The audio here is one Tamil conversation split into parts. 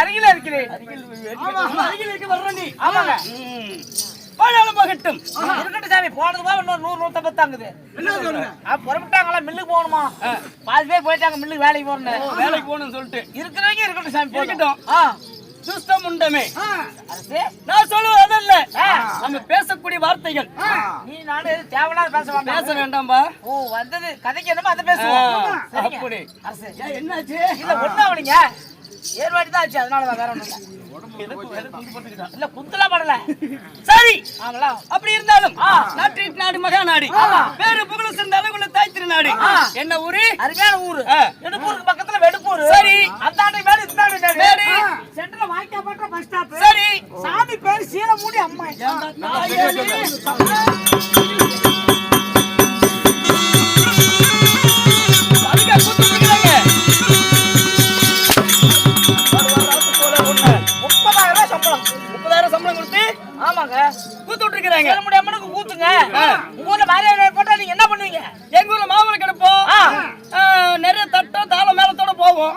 அருகில இருக்கிறேன். அருகில் இருக்க வர்ற நீ. ஆமாங்க. பாழாலும் போகட்டும். இருக்கட்டும் சாமி போனது போக இன்னொரு நூறு நூத்தம்பது தாங்குது. புறப்பட்டாங்களா மில்லுக்கு போகணுமா? பாதி பேர் போயிட்டாங்க மில்லுக்கு வேலைக்கு போகணும் வேலைக்கு போகணும்னு சொல்லிட்டு. இருக்கிறவங்க இருக்கட்டும் சாமி போகட்டும். ஆ. சுஸ்டம் உண்டமே. நான் சொல்லுவது ஆ. நம்ம பேசக்கூடிய வார்த்தைகள். நீ எதுவும் தேவையில்லாத பேச பேச வேண்டாம் வேண்டாம்பா. ஓ வந்தது கதைக்கு என்னமோ அதை பேசுவோம். அப்படி. என்னாச்சு? இல்ல ஒண்ணு அவனுங்க ஏற்பாடு தான் ஆச்சு அதனால வேற ஒண்ணும் இல்ல. குத்துலாம் படல. சரி. அப்படி இருந்தாலும் ஆ. நாட்டு நாடு மகா நாடு. பேரு புகழ சேர்ந்த அளவுள்ள தாய் திருநாடு. என்ன ஊரு? அருமையான ஊரு. எடுப்பூருக்கு பக்கத்துல வெடுப்பூர். சரி. அந்த ஆண்டு மேடு இந்த ஆண்டு மேடு மேடு. சென்டர்ல வாய்க்கா பண்ற பஸ் ஸ்டாப் சரி. சாமி பேரு சீலமூடி அம்மா. விட்டுருக்காங்க சீலமூடி அம்மனுக்கு ஊத்துங்க. உங்க ஊர்ல மாரியாதை போட்டா நீங்க என்ன பண்ணுவீங்க? எங்க ஊர்ல மாமலை கிடப்போம். நிறைய தட்டம் தாளம் மேலத்தோட போவோம்.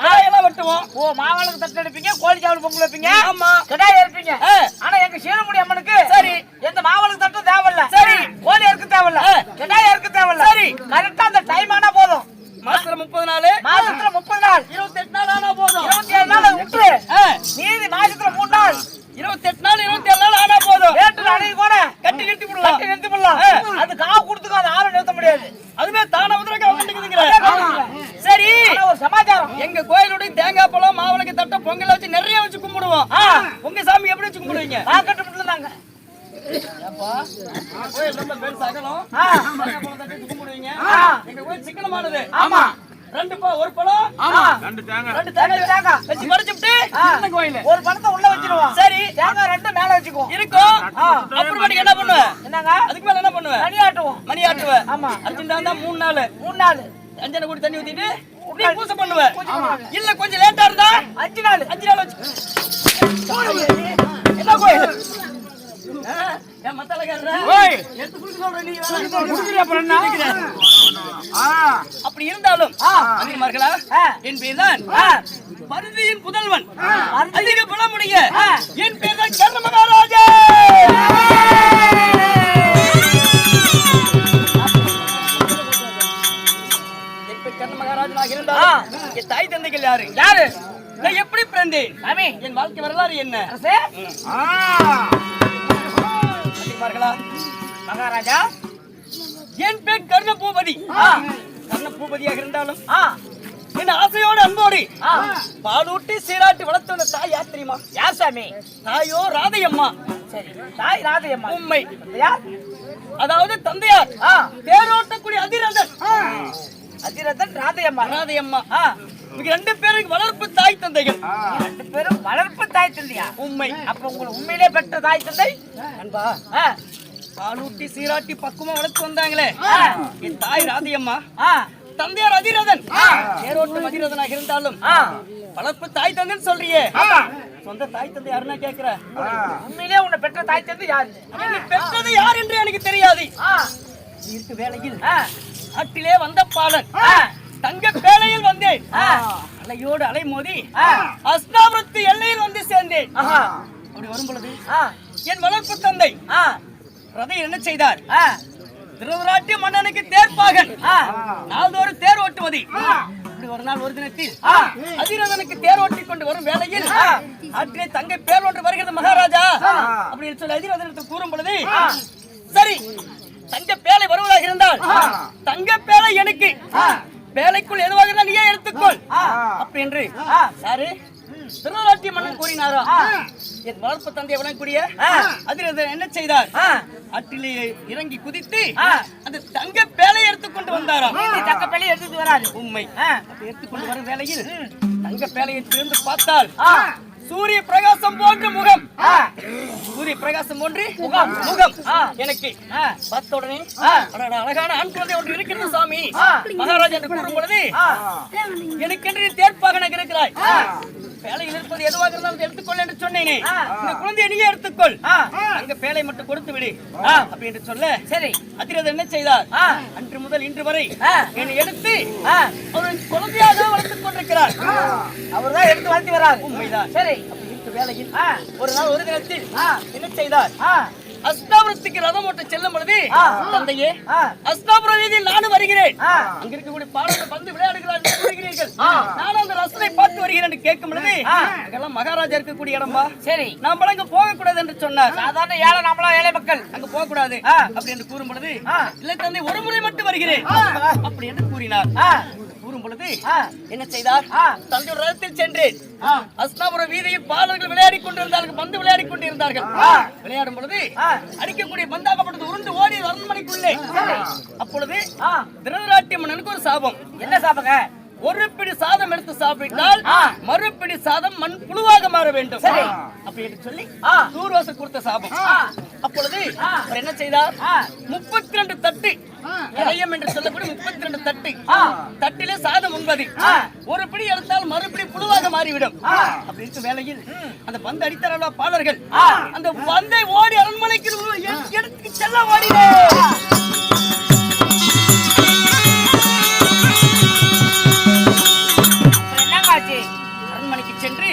காயெல்லாம் வெட்டுவோம். ஓ மாவளுக்கு தட்டு எடுப்பீங்க கோழி சாவல் பொங்கல் வைப்பீங்க? ஆமா. கிடாய் இருப்பீங்க ஆ. ஆனா எங்க சீலமுடி அம்மனுக்கு சரி. எந்த மாவளுக்கு தட்டு தேவையில்ல சரி. கோழி இருக்க தேவையில்ல ஆ. கிடாய் இருக்க தேவையில்ல சரி. கரெக்டா அந்த டைம் ஆனா போதும் மாசத்துல முப்பது நாள் மாசத்துல முப்பது நாள் இருபத்தெட்டு நாள் ஆனா போதும் இருபத்தி ஏழு நாள் விட்டு ஆ, மீதி மாசத்துல மூணு நாள் இருபத்தெட்டு நாள் இருபத்தி ஏழு நாள் ஆனா போதும் ரேட்டு அணைய கூட கட்டி நிறுத்தி விடலாம் கட்டி நிறுத்தி போடலாம் அது காவு கொடுத்துக்கோ அது ஆளை நிறுத்த முடியாது அதுவே தானா வந்து கவனிக்குதுங்கிற சரி ஆனா ஒரு சமாச்சாரம் எங்க கோயிலுடைய தேங்காய் பழம் மாவிளக்கு தட்டை பொங்கல் வச்சு நிறைய வச்சு கும்பிடுவோம் ஆ. உங்க சாமி எப்படி வச்சு கும்பிடுவீங்க பாக்கெட்டு மட்டும் நாங்க கோயில் ரொம்ப பெருசு அகலம் ஆ. தேங்காய் பழம் தட்டி வச்சு கும்பிடுவீங்க ஆ. எங்க கோயில் சிக்கனமானது ஆமா ரெண்டு பழம் ஒரு பழம் ஆமா ரெண்டு ரெண்டு தேங்காய் தேங்காய் வச்சு மறைச்சுட்டு ஆ. சின்ன கோயில் ஒரு பணத்தை உள்ள வச்சிருவோம் சரி தேங்காய் ரெண்டு மேல வச்சுக்குவோம் இருக்கும் ஆ. அப்புறமேட்டுக்கு என்ன பண்ணுவ என்னங்க? அதுக்கு மேல என்ன பண்ணுவ தனி ஆட்டுவோம் மணி ஆட்டுவ ஆமா. அர்ஜென்டா இருந்தா மூணு நாள். மூணு நாள். அஞ்சனை கூடி தண்ணி ஊத்திட்டு நீ பூசை பண்ணுவ. இல்ல கொஞ்சம் லேட்டா இருந்தா அஞ்சு நாள். அஞ்சு நாள் என்ன கோயில்? ஆ, ஏன் மத்தாளக்காரரா? எடுத்து குடுக்க சொல்ற நீ வேற. அப்படி இருந்தாலும் அதிகமார்களா. என் பேர் தான் ஆ. பருதியின் புதல்வன் அதிக பலமுடைய. என் பேர் தான் கர்ண மகாராஜா என் கர்ண மகாராஜனாக இருந்தாலும் என் தாய் தந்தைகள் யாரு? யாரு? நான் எப்படி பிறந்தேன்? என் வாழ்க்கை வரலாறு என்ன? அதிகமார்களா மகாராஜா என் பேர் கர்ண பூபதி. கர்ண பூபதியாக இருந்தாலும் என் ஆசையோடு அன்போடு பாலூட்டி சீராட்டி வளர்த்து வந்த தாய் யார் தெரியுமா யார் சாமி? தாயோ ராதையம்மா. சரி தாய் ராதையம்மா. உண்மை அதாவது தந்தையார். தேரோட்டக்கூடிய அதிரதன். அதிரதன் ராதையம்மா. ராதையம்மா. ரெண்டு பேருக்கு வளர்ப்பு தாய் தந்தைகள். ரெண்டு பேரும் வளர்ப்பு தாய் தந்தையா? உண்மை. அப்ப உங்களை உண்மையிலே பெற்ற தாய் தந்தை? அன்பா பாலூட்டி சீராட்டி பக்குவமா வளர்த்து வந்தாங்களே. என் தாய் ராதையம்மா தந்தையார் அதிரதன். தேரோட்டம் அதிரதனாக இருந்தாலும் வளர்ப்பு தாய் தந்தைன்னு சொல்றியே. சொந்த தாய் தந்தை யாருன்னா கேக்குற? உண்மையிலே உன்னை பெற்ற தாய் தந்தை யாரு? நீ பெற்றது யார் என்று எனக்கு தெரியாது. இருக்க வேளையில் ஆ. நாட்டிலே வந்த பாலன் ஆ தங்க பேழையில் வந்தேன் ஆ. அலையோடு அலை மோதி. அஸ்தாபுரத்து எல்லையில் வந்து சேர்ந்தேன். அப்படி வரும் பொழுது என் வளர்ப்பு தந்தை ரதை என்ன செய்தார்? திருவராட்டி மன்னனுக்கு தேர்ப்பாகன் நாள்தோறும் தேர் ஓட்டுவது. இப்படி ஒரு நாள் ஒரு தினத்தில். அதிரதனுக்கு தேர் ஓட்டி கொண்டு வரும் வேளையில். ஆற்றிலே தங்கை பேர் ஒன்று வருகிறது மகாராஜா. அப்படின்னு சொல்லி அதிரதனத்தில் கூறும் பொழுது சரி தங்க பேலை வருவதாக இருந்தால் தங்க பேலை எனக்கு. பேலைக்குள் எதுவாக இருந்தால் நீயே எடுத்துக்கொள். அப்படி என்று யாரு திருவராட்டி மன்னன் கூறினாரா? என் வளர்ப்பு தந்தை வழங்கக்கூடிய அதிரதன் என்ன செய்தார்? ஆற்றிலே இறங்கி குதித்து. அந்த தங்க பேலை எடுத்துக்கொண்டு வந்தாராம் தக்க பள்ளி எடுத்துட்டு வராது உண்மை. எடுத்துக்கொண்டு வரும் வேளையில் தங்க பேலையை திறந்து பார்த்தால் சூரிய பிரகாசம் போன்ற முகம். சூரிய பிரகாசம் போன்று முகம். முகம். எனக்கு. அடடா, அழகான ஆண் குழந்தை ஒன்று இருக்கிறது சாமி. மகாராஜா என்று கூறும் பொழுது எனக்கென்று நீ தேர்ப்பாகனாக இருக்கிறாய் பேழையில் இருப்பது எதுவாக இருந்தாலும் எடுத்துக்கொள் என்று சொன்னேனே. இந்த குழந்தையை நீயே எடுத்துக்கொள். அங்க பேழை மட்டும் கொடுத்து விடு. அப்படி என்று சொல்ல. சரி. அதிரதன் என்ன செய்தார். அன்று முதல் இன்று வரை. என்னை எடுத்து ஆ. அவர் குழந்தையாக வளர்த்துக் கொண்டிருக்கிறார். அவர்தான் எடுத்து வளர்த்தி வராரு உண்மைதான். சரி ஆ, ஒரு நாள் ஒரு தினத்தில் என்ன செய்தார்? அஸ்தாபுரத்துக்கு ரதம் ஓட்ட செல்லும் பொழுது. தந்தையே அஸ்தாபுர வீதியில் நானும் வருகிறேன். அங்க இருக்கக்கூடிய பாடல்கள் வந்து விளையாடுகிறார் என்று கூறுகிறீர்கள். நானும் அந்த ரசனை பார்த்து வருகிறேன் என்று கேட்கும் பொழுது. அங்கெல்லாம் மகாராஜா இருக்கக்கூடிய இடம்பா சரி. நாம் அங்க போக கூடாது என்று சொன்னார். சாதாரண ஏழை நம்மளா ஏழை மக்கள். அங்க போக கூடாது. அப்படி என்று கூறும் பொழுது. இல்லை தந்தை ஒரு முறை மட்டும் வருகிறேன். அப்படி என்று கூறினார். பொழுது. என்ன செய்தார். தந்தை ரதத்தில் சென்றேன் ஆ. அஸ்தாபுர வீதியில் பாலர்கள் விளையாடி கொண்டிருந்தார்கள் பந்து விளையாடி கொண்டிருந்தார்கள். விளையாடும் பொழுது. அடிக்கக்கூடிய பந்தாகப்பட்டது உருண்டு ஓடி அரண்மனைக்குள்ளே அப்பொழுது. திருதராட்டிய மன்னனுக்கு ஒரு சாபம் என்ன சாப்பிடுங்க ஒரு பிடி சாதம் எடுத்து சாப்பிட்டால். மறுபிடி சாதம் மண் புழுவாக மாற வேண்டும். அப்படி என்று சொல்லி ஆ. தூர்வாச கொடுத்த சாபம். அப்பொழுது என்ன செய்தார். முப்பத்தி ரெண்டு தட்டு இளையம் என்று சொல்லக்கூடிய முப்பத்தி ரெண்டு தட்டு. தட்டிலே சாதம் உண்பது. ஒரு பிடி எடுத்தால் மறுபடி புழுவாக மாறிவிடும். அப்படி இருக்கும் வேளையில் அந்த பந்து அடித்தாரல்வா பாலர்கள் ஆ. அந்த பந்தை ஓடி அரண்மனைக்கு எடுத்து செல்ல ஆச்சு அரண்மனைக்கு சென்று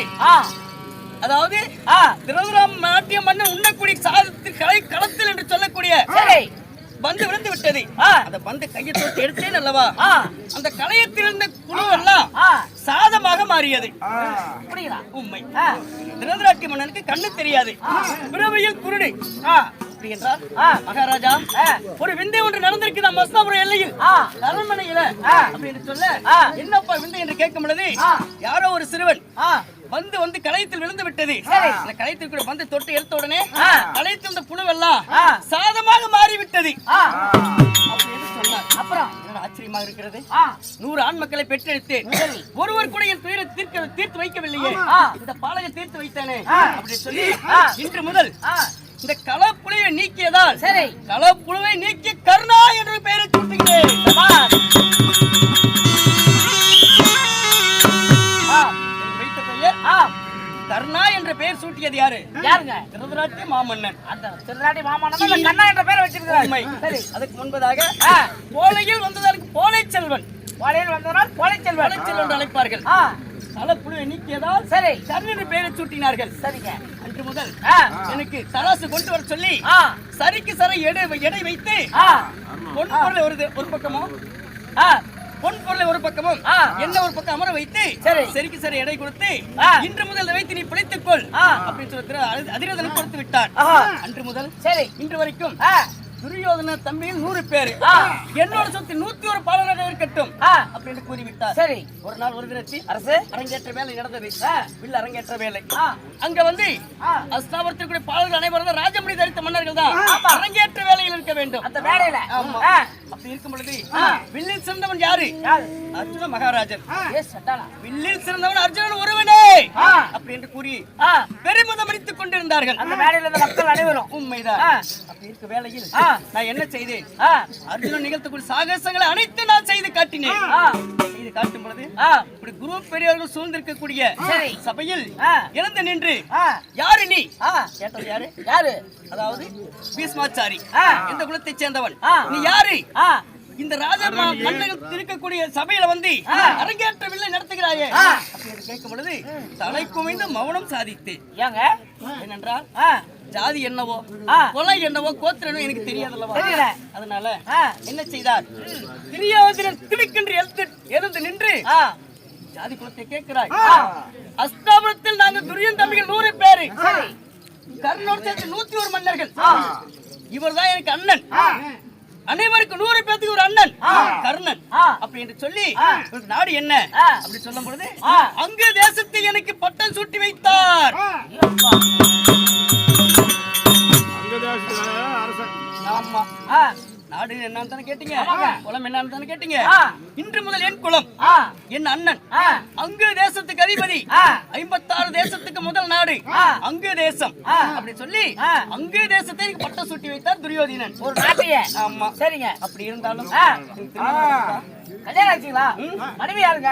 அதாவது ஆ, திருவதுராம் நாட்டிய மன்னன் உண்ணக்கூடிய சாதத்தில் கலை களத்தில் என்று சொல்லக்கூடிய பந்து விழுந்து விட்டது. அந்த பந்து கையை தொட்டு எடுத்தேன் அல்லவா? அந்த களையத்தில் இருந்த குழு எல்லாம் சாதமாக மாறியது. உண்மை. திருதராட்டி மன்னனுக்கு கண்ணு தெரியாது. பிறவையில் குருடு. மகாராஜா. ஒரு விந்தை ஒன்று நடந்திருக்கு நம்ம மஸ்தாபுரம் எல்லையில். அரண்மனையில. அப்படின்னு சொல்ல. என்னப்பா விந்தை என்று கேட்கும் பொழுது. யாரோ ஒரு சிறுவன் வந்து வந்து களையத்தில் விழுந்து விட்டது. அந்த களையத்தில் கூட வந்து தொட்டு எடுத்த உடனே. களையத்தில் இந்த புழுவெல்லாம். சாதமாக மாறிவிட்டது. அப்புறம் ஆச்சரியமாக இருக்கிறது? நூறு ஆண் மக்களை பெற்றெடுத்தேன் ஒருவர் கூட என் துயரை தீர்க்க தீர்த்து வைக்கவில்லையே. இந்த பாலகை தீர்த்து வைத்தானே. ஆ. அப்படி சொல்லி. இன்று முதல் இந்த களப்புழுவை நீக்கியதால் சரி. களப்புழுவை நீக்கி கருணா என்ற பெயரை சூட்டுகிறேன் கருணா என்ற பெயர் சூட்டியது யாரு? யாருங்க? திருதராட்டி மாமன்னன். அந்த திருநாட்டி மாமானமா இல்ல கண்ணா என்ற உண்மை வச்சிருக்கிறார். சரி. அதுக்கு முன்பதாக ஆ, கோலையில் வந்ததற்கு கோலை செல்வன் வலையில் வந்தவனால் கொலை செல்வன் கோலை செல்வன் அழைப்பார்கள் களப்புழுவை நீக்கியதால் சரி. கர்ண என்ற பெயரை சூட்டினார்கள். சரிங்க. அன்று முதல் எனக்கு தராசு கொண்டு வர சொல்லி சரிக்கு சரை எடை எடை வைத்து பொருளை ஒரு ஒரு பக்கமும் ஆ, பொன் பொருளை ஒரு பக்கமும். என்ன ஒரு பக்கம் அமர வைத்து சரி. சரிக்கு சரி எடை கொடுத்து. இன்று முதல் வைத்து நீ பிழைத்துக் கொள். அப்படின்னு சொல்லி திரு அதி- அதிரதனும் கொடுத்து விட்டார். அன்று முதல் சரி இன்று வரைக்கும் துரியோதன தம்பியில் நூறு பேர். என்னோட சொத்து நூத்தி ஒரு பாலராக இருக்கட்டும் அப்படின்னு கூறிவிட்டார் சரி ஒரு நாள் ஒரு தினத்தில் அரசு அரங்கேற்ற வேலை நடந்தது. வில் அரங்கேற்ற வேலை அங்க வந்து. அஸ்தாபரத்திற்குரிய பாலர்கள் அனைவரும் ராஜமுடி தரித்த மன்னர்கள் தான். அரங்கேற்ற வேலையில் இருக்க வேண்டும் அந்த. ஆ, அப்படி இருக்கும் பொழுது. வில்லில் சிறந்தவன் யாரு அர்ஜுன மகாராஜன் வில்லில் சிறந்தவன் அர்ஜுனன் ஒருவனே. அப்படி என்று கூறி பெருமிதம் அடித்துக் கொண்டிருந்தார்கள். அந்த இருந்த மக்கள் அனைவரும். உண்மைதான். அப்படி இருக்க வேளையில் ஆ. நான் என்ன செய்தேன்? அர்ஜுனன் நிகழ்த்தக்கூடிய சாகசங்களை அனைத்து நான் செய்து காட்டினேன். செய்து காட்டும் பொழுது இப்படி குரு பெரியவர்கள் சூழ்ந்திருக்கக்கூடிய. சபையில். எழுந்து நின்று யாரு நீ? கேட்டது யாரு? யாரு? அதாவது பீஸ்மாச்சாரி ஆ. எந்த குலத்தைச் சேர்ந்தவன். நீ யாரு? இந்த ராஜ மன்னர்கள் இருக்கக்கூடிய சபையில வந்து அரங்கேற்றவில்லை நடத்துகிறாயே. ஆ. அப்படி என்று கேட்கும் பொழுது தலை குமைந்து மௌனம் சாதித்தேன். ஏங்க? ஏனென்றால் ஜாதி என்னவோ. கொலை என்னவோ கோத்திரம் எனக்கு தெரியாதல்லவா? தெரியல. அதனால என்ன செய்தார்? திரியோதனன் திடுக்கென்று எழுந்து எழுந்து நின்று ஜாதி குலத்தை கேட்கிறாய். அஸ்தாபுரத்தில் நாங்க துரியன் தம்பிகள் நூறு பேரு. கர்ணோடு சேர்த்து நூத்தி ஒரு மன்னர்கள். இவர்தான் எனக்கு அண்ணன். அனைவருக்கும் நூறு பேத்துக்கு ஒரு அண்ணன். கர்ணன். அப்படி என்று சொல்லி நாடு என்ன. அப்படி சொல்லும் பொழுது. அங்கு தேசத்தில் எனக்கு பட்டம் சூட்டி வைத்தார். ஆமா நாடு என்னன்னு தானே கேட்டீங்க. குலம் என்னன்னு தானே கேட்டீங்க. இன்று முதல் என் குலம் ஆ, என் அண்ணன். அங்கு தேசத்துக்கு அதிபதி. ஐம்பத்தாறு தேசத்துக்கு முதல் நாடு. அங்கு தேசம். அப்படி சொல்லி. அங்கு தேசத்தை பட்டம் சூட்டி வைத்தார் துரியோதனன். ஒரு நாட்டையே. ஆமா. சரிங்க. அப்படி இருந்தாலும்? கல்யாணம் ஆச்சுங்களா? மனைவி யாருங்க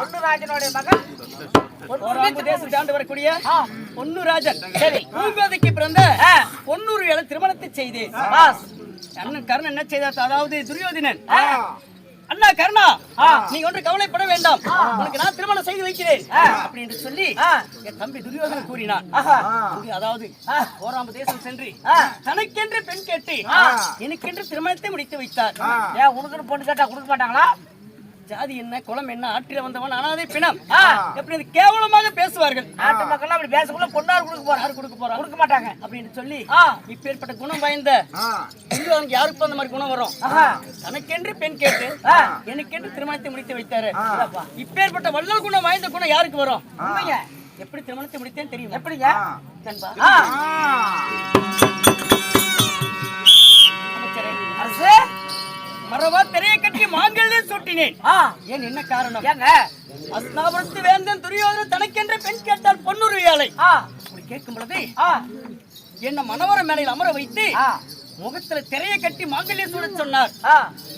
பொன்னுராஜனுடைய மகன். போராம தேசம் தாண்டி வரக்கூடிய ஆ, பொன்னு ராஜன். சரி. பூங்கோதைக்கு பிறந்த. பொன்னூர் திருமணத்தை அண்ணன் கர்ணன் என்ன செய்தார்? அதாவது துரியோதனன். அண்ணா கர்ணா. நீங்க ஒன்று கவலைப்பட வேண்டாம். உனக்கு நான் திருமணம் செய்து வைக்கிறேன். அப்படி என்று சொல்லி. என் தம்பி துரியோதனன் கூறினான். அதாவது ஆ. ஓராம் தேசம் சென்று. தனக்கென்று பெண் கேட்டு. எனக்கென்று திருமணத்தை முடித்து வைத்தார். ஏன் உனக்குன்னு பொண்ணு கேட்டா கொடுக்க மாட்டாங்களா? ஜாதி என்ன குலம் என்ன ஆற்றில வந்தவன் அனாதை பிணம். எப்படி கேவலமாக பேசுவார்கள்? நாட்டு மக்கள் அப்படி பேசக்குள்ள பொண்ணார் கொடுக்க போறாரு. கொடுக்க போறா? கொடுக்க மாட்டாங்க. அப்படின்னு சொல்லி. இப்பேற்பட்ட குணம் வாய்ந்த துரியோதனுக்கு யாருக்கும் அந்த மாதிரி குணம் வரும்? ஆஹா, தனக்கென்று பெண் கேட்டு. எனக்கென்று திருமணத்தை முடித்து வைத்தாரு. இப்பேற்பட்ட வள்ளல் குணம் வாய்ந்த குணம் யாருக்கு வரும்? உண்மைங்க. எப்படி திருமணத்தை முடித்தேன்னு தெரியும்? எப்படிங்க? மரவா திரையை கட்டி மாங்கல்லே சூட்டினேன். ஏன் என்ன காரணம்? ஏங்க அஸ்னாபுரத்து வேந்தன் துரியோதனன் தனக்கென்று பெண் கேட்டால் பொன்னுரு வேலை ஆ, அப்படி கேட்கும் பொழுது என்ன மணவர மேடையில் அமர வைத்து முகத்துல திரையை கட்டி மாங்கல்ய சூட சொன்னார்.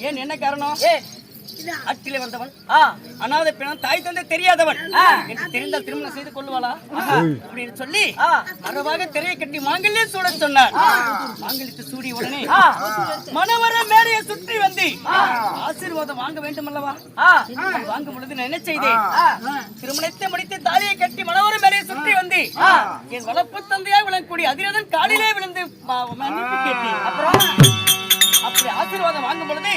ஏன் என்ன காரணம்? ஆற்றிலே வந்தவன். ஆ, அனாதை பிணம் தாய் தந்தை தெரியாதவன். என்று தெரிந்தால் திருமணம் செய்து கொள்வாளா அப்படின்னு சொல்லி. மரபாக திரையை கட்டி மாங்கல்யே சூட சொன்னார். மாங்கல்யத்தை சூடிய உடனே ஆ, மணவர மேடையை சுற்றி வந்து ஆசீர்வாதம் வாங்க வேண்டும் அல்லவா வாங்கும் பொழுது நான் என்ன செய்தேன்? திருமணத்தை முடித்து தாலியை கட்டி மணவர மேடையை சுற்றி வந்து. என் வளர்ப்பு தந்தையாக விளங்கக்கூடிய அதிரதன் காலிலே விழுந்து அப்புறம் அப்படி ஆசீர்வாதம் வாங்கும் பொழுது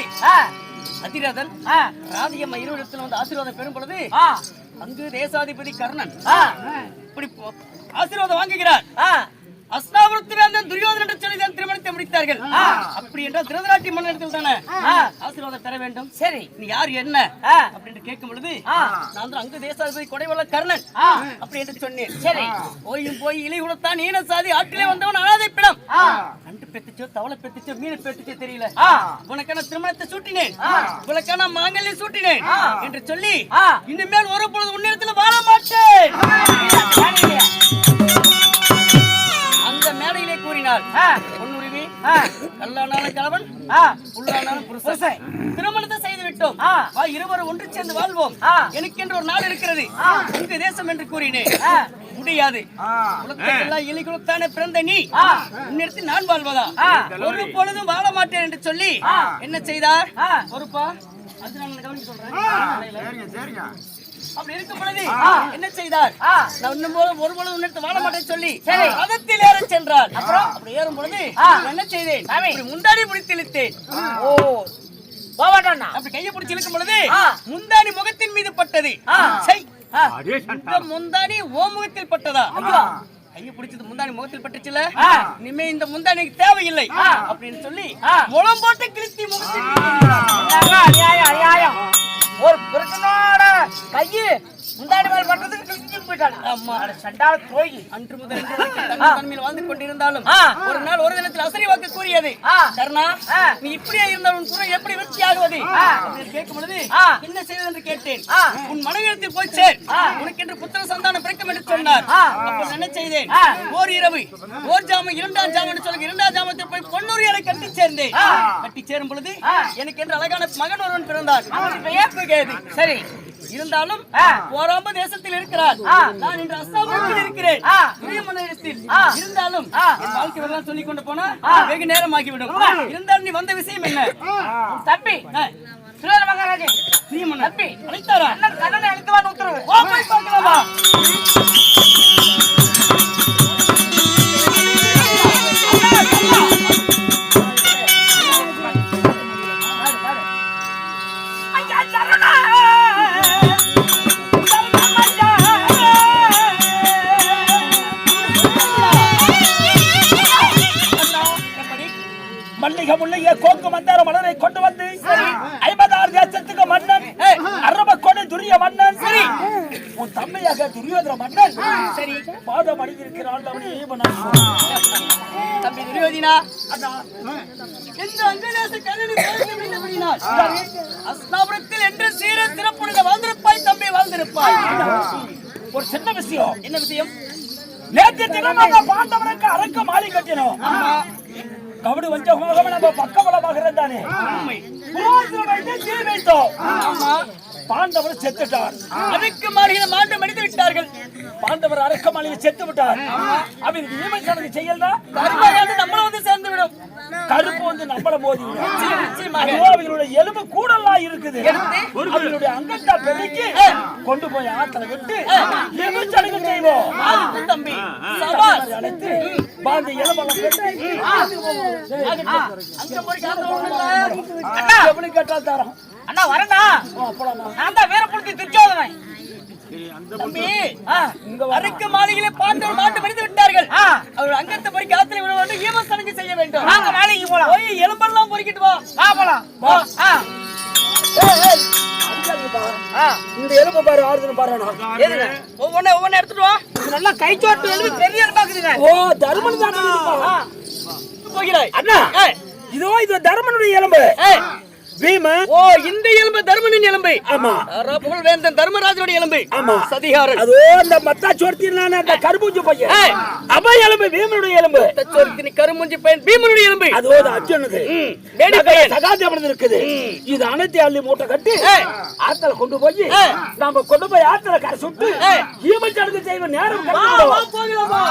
அதிரதன் ராதியம்மா இருவரிடத்தில் வந்து ஆசீர்வாதம் பெறும் பொழுது அங்கு தேசாதிபதி கர்ணன். இப்படி ஆசீர்வாதம் வாங்குகிறார். ஆ, அஸ்னாபுரத்து வேந்தன் துரியோதனன் என்று சொல்லி தான் திருமணத்தை முடித்தார்கள். அப்படி என்றால் திருதராட்டி மன்னத்தில் தானே? ஆசீர்வாதம் பெற வேண்டும். சரி. நீ யார் என்ன? அப்படின்னு கேட்கும் பொழுது. நான் தான் அங்கு தேசாதிபதி கொடைவல்ல கர்ணன். அப்படி என்று சொன்னேன். சரி. போயும் போய் இலை உடத்தான் ஈன சாதி ஆற்றிலே வந்தவன் அனாதை பிணம். ஆ, நண்டு பெத்துச்சோ தவளை பெத்துச்சோ மீன் பெத்துச்சோ தெரியல. உனக்கான திருமணத்தை சூட்டினேன். உனக்கான மாங்கல்யம் சூட்டினேன். என்று சொல்லி. இனிமேல் ஒரு பொழுது உன்னிடத்தில் வாழ மாட்டேன். கல்லானாலும் உள்ளானாலும் புருஷன். திருமணத்தை செய்து விட்டோம். வா இருவரும் ஒன்று சேர்ந்து வாழ்வோம். ஆ. எனக்கென்று ஒரு நாடு இருக்கிறது. உங்க தேசம் என்று கூறினேன். முடியாது. குலத்தானே பிறந்த நீ. உன்னிடத்தில் நான் வாழ்வதா. ஒரு பொழுதும் வாழ மாட்டேன் என்று சொல்லி. என்ன செய்தார். பொறுப்பா? அது நான் கவனிக்க சொல்றேன். அப்படி இருக்கும் பொழுது என்ன செய்தார். நான் இன்னும் ஒரு பொழுது உன்னிடத்தில் வாழ மாட்டேன்னு சொல்லி சரி. ரதத்தில் ஏற சென்றார். அப்புறம் அப்படி ஏறும் பொழுது என்ன செய்தேன்? முந்தாடி பிடித்து இழுத்தேன். ஓ. போவாட்டா அப்படி கையை பிடிச்சு இழுக்கும் பொழுது. முந்தாடி முகத்தின் மீது பட்டது. முந்தாடி ஓ முகத்தில் பட்டதா. கையை பிடிச்சது முந்தாடி முகத்தில் பட்டுச்சுல. இனிமே இந்த முந்தாடிக்கு தேவையில்லை. அப்படின்னு சொல்லி. முளம் போட்டு கிழித்தி முகத்தில் அநியாயம் அநியாயம் ஒரு புருஷனோட கையு முந்தாடி மேல் பட்டதுக்கு கிழிச்சு போயிட்டாங்க ஆமா. சண்டால தோய் அன்று முதல் தன்மை வாழ்ந்து கொண்டிருந்தாலும். ஒரு நாள் ஒரு தினத்தில் ஆ. நீ இப்படியே இருந்தால் உன் குறை எப்படி வெற்றி ஆகுவது கேட்கும் பொழுது. என்ன செய்வது என்று கேட்டேன். உன் மனைவிடத்தில் போய் சேர். உனக்கென்று புத்திர சந்தானம் பிறக்கும் என்று சொன்னார். அப்ப என்ன செய்தேன். ஓர் இரவு ஓர் ஜாமம் இரண்டாம் ஜாமம் சொல்லுங்க இரண்டாம் ஜாமத்தில் போய் பொன்னூர் என கட்டி சேர்ந்தேன். கட்டி சேரும் பொழுது. எனக்கு என்று அழகான மகன் ஒருவன் பிறந்தார். சரி இருந்தாலும். போராம்ப தேசத்தில் இருக்கிறார். நான் இன்று அஸ்தாபுரத்தில் இருக்கிறேன். இருந்தாலும் வாழ்க்கை வரலாறு சொல்லிக் கொண்டு போனா. வெகு நேரம் ஆகிவிடும் இருந்தாலும் நீ வந்த விஷயம் என்ன? ஆ. சுரேர மகாராஜே. பிரியமன்னர் தம்பி அழைத்தாரா கண்ணனை அழுத்துவான்னு உத்தரவு மன்னன். சரி. உன் தம்மையாக துரியோதர மன்னன். சரி பாதம் அணிந்திருக்கிறான் அவனே மன்னன். தம்பி துரியோதினா. அண்ணா, இந்த அங்கதேச கண்ணனை அஸ்தாபுரத்தில் என்று சீர சிறப்புடன் வாழ்ந்திருப்பாய் தம்பி வாழ்ந்திருப்பாய் ஒரு சின்ன விஷயம். என்ன விஷயம்? நேற்று தினமாக பாண்டவனுக்கு அரக்க மாலை கட்டினோம். கபடி வஞ்சகமாக நம்ம பக்கபலமாக இருந்தானே? புரோகிதர் வைத்து தீ வைத்தோம் பாண்டவர் செத்துட்டார். அதுக்கு மாறிய மாண்டு மடித்து விட்டார்கள் பாண்டவர் அரக்கமாளியில் செத்து விட்டார். அவருக்கு ஈமச்சடங்கு செய்யலனா கருப்பாயானது நம்மள வந்து சேர்ந்து விடும் கருப்பு வந்து நம்மள. ஐயோ, அவங்களுடைய எலும்பு கூடலாம் இருக்குது. அவங்களுடைய அங்கத்தா பெருக்கி கொண்டு போய் ஆத்துல விட்டு ஈமச்சடங்கு செய்வோம். தம்பி அழைத்து பாந்த எலும்பெல்லாம் கட்டி அங்க போய் கேட்டால் தரோம். அண்ணா அப்பலாமா நான் தான் வீரப்புலத்தி துச்சோதனன் அறுக்கு மாளிகையிலே பாண்டவர் மாண்டு மடித்து விட்டார்கள். அவர் அங்கத்தை போய் காத்துல விட வேண்டும் ஈமசனங்க செய்ய வேண்டும். வாங்க மாளிகைக்கு போலாம். போய் எலும்பெல்லாம் பொறுக்கிட்டு வா வா. போலாம் இந்த எலும்பு பாரு ஆறுதுன்னு எதுங்க ஒவ்வொன்னு ஒவ்வொன்னு எடுத்துட்டு வா. நல்லா கை சோட்டு பெரிய பாக்குதுங்க ஓ தர்மன் தான். போகிறாய் அண்ணா இதோ இது தர்மனுடைய எலும்பு. பீம ஓ இந்த எலும்பு தர்மனின் எலும்பு ஆமா புகழ் வேந்தன் தர்மராஜனுடைய எலும்பு ஆமா. சதிகாரன் அதோ அந்த மத்தா சொர்த்தினான அந்த பையன் எலும்பு பீமனுடைய எலும்பு தச்சோர்த்தினி கருமுஞ்சி பையன் பீமனுடைய எலும்பு அதோ அது அர்ஜுனது வேடி பையன். சகாதேவனது இருக்குது இது அனைத்து அள்ளி மூட்டை கட்டி. ஆத்துல கொண்டு போய். நாம கொண்டு போய் ஆத்துல கரை சுட்டு. ஈமச்சடங்கு செய்வ நேரம் போகலாமா